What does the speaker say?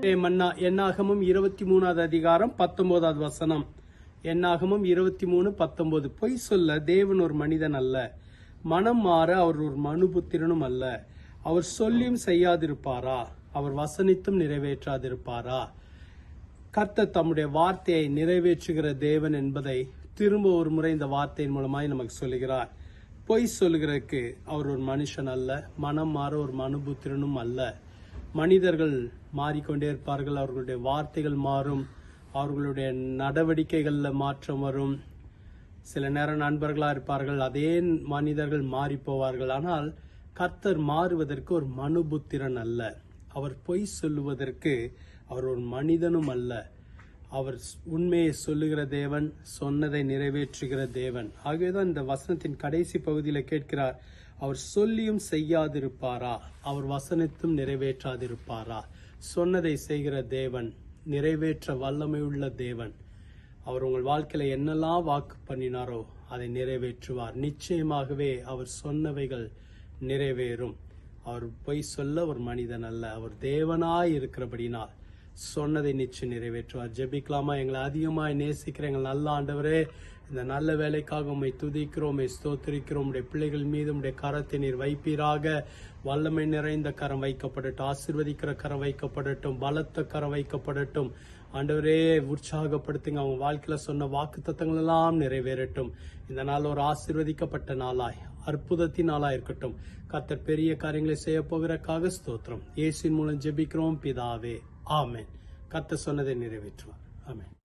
மன்னா என்னாகமும் இருபத்தி மூணாவது அதிகாரம் பத்தொன்பதாவது வசனம். என்னாகமும் இருபத்தி மூணு பத்தொன்பது. பொய் சொல்ல தேவன் ஒரு மனிதன் அல்ல. மனம் மாற அவர் ஒரு மனுபுத்திரனும் அல்ல. அவர் சொல்லியும் செய்யாதிருப்பாரா? அவர் வசனித்தும் நிறைவேற்றாதிருப்பாரா? கர்த்தர் தம்முடைய வார்த்தையை நிறைவேற்றுகிற தேவன் என்பதை திரும்ப ஒரு முறை இந்த வார்த்தையின் மூலமாய் நமக்கு சொல்லுகிறார். பொய் சொல்லுகிறதுக்கு அவர் ஒரு மனுஷன் அல்ல. மனம் மாற ஒரு மனுபுத்திரனும் அல்ல. மனிதர்கள் மாறிக்கொண்டே இருப்பார்கள் அவர்களுடைய வார்த்தைகள் மாறும் அவர்களுடைய நடவடிக்கைகளில் மாற்றம் வரும். சில நேரம் நண்பர்களாக இருப்பார்கள் அதே மனிதர்கள் மாறி போவார்கள் ஆனால் கர்த்தர் மாறுவதற்கு ஒரு மனுபுத்திரன் அல்ல. அவர் பொய் சொல்லுவதற்கு அவர் ஒரு மனிதனும் அல்ல. அவர் உண்மையை சொல்லுகிற தேவன் சொன்னதை நிறைவேற்றுகிற தேவன். ஆகவேதான் இந்த வசனத்தின் கடைசி பகுதியில் கேட்கிறார் அவர் சொல்லியும் செய்யாதிருப்பாரா? அவர் வசனத்தும் நிறைவேற்றாதிருப்பாரா? சொன்னதை செய்கிற தேவன் நிறைவேற்ற வல்லமையுள்ள தேவன். அவர் உங்கள் வாழ்க்கையில என்னெல்லாம் வாக்கு பண்ணினாரோ அதை நிறைவேற்றுவார். நிச்சயமாகவே அவர் சொன்னவைகள் நிறைவேறும். அவர் பொய் சொல்ல ஒரு மனிதன் அல்ல. அவர் தேவனாய் இருக்கிறபடினால் சொன்னதை நிச்சயம் நிறைவேற்றுவார். ஜெபிக்கலாமா? எங்களை அதிகமாக நேசிக்கிற எங்கள் நல்ல ஆண்டவரே இந்த நல்ல வேலைக்காக உண்மை துதிக்கிறோம் உண்மை ஸ்தோத்திரிக்கிறோம். உடைய பிள்ளைகள் மீது உடைய கரத்தை நீர் வைப்பீராக. வல்லமை நிறைந்த கரம் வைக்கப்படட்டும் ஆசிர்வதிக்கிற கரம் வைக்கப்படட்டும் பலத்த கரம் வைக்கப்படட்டும். ஆண்டவரே உற்சாகப்படுத்துங்க. அவங்க வாழ்க்கையில் சொன்ன வாக்கு தத்தங்களெல்லாம் நிறைவேறட்டும். இந்த நாள் ஒரு ஆசீர்வதிக்கப்பட்ட நாளாய் அற்புதத்தின் நாளாக இருக்கட்டும். கத்தர் பெரிய காரியங்களை செய்ய போகிறக்காக ஸ்தோத்திரம். இயேசுவின் மூலம் ஜெபிக்கிறோம் பிதாவே. ஆமேன். கத்த சொன்னதை நிறைவேற்றுவார். ஆமேன்.